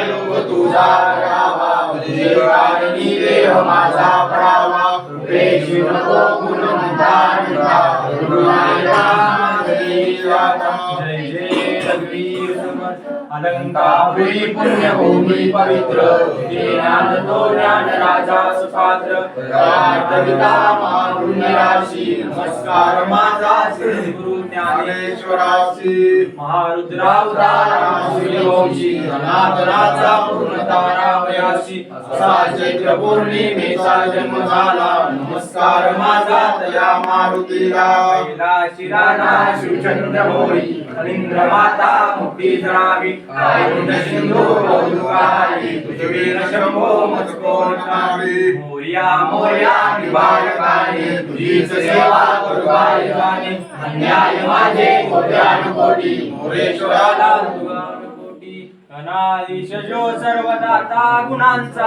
योग तुझा राहावा तुझे देह माझा पडावा कृपेशी नको गुण म्हणता मागणी जाता. जय जय पवित्र ज्ञान तो ज्ञान राजा सुपात्र कविता महापुण्य राशी नमस्कार माझा श्री गुरु ज्ञानेश्वराशी महारुद्रावतारा सूर्यवंशी अनाथनाचा पूर्णतारावयाशी असा चैत्र पौर्णिमेचा जन्म झाला. नमस्कार माझा तया मारुतीला. शिराना शिवचंद्र मोरी कलिंद्र माता मुक्ती जनावी सिंधू कौतुकारी शंभो मोर्या मोर्या तुझीच सेवा जाणे अन्याय माझे कोट्यानुकोटी। मोरेश्वराला सर्वदाता गुणांचा।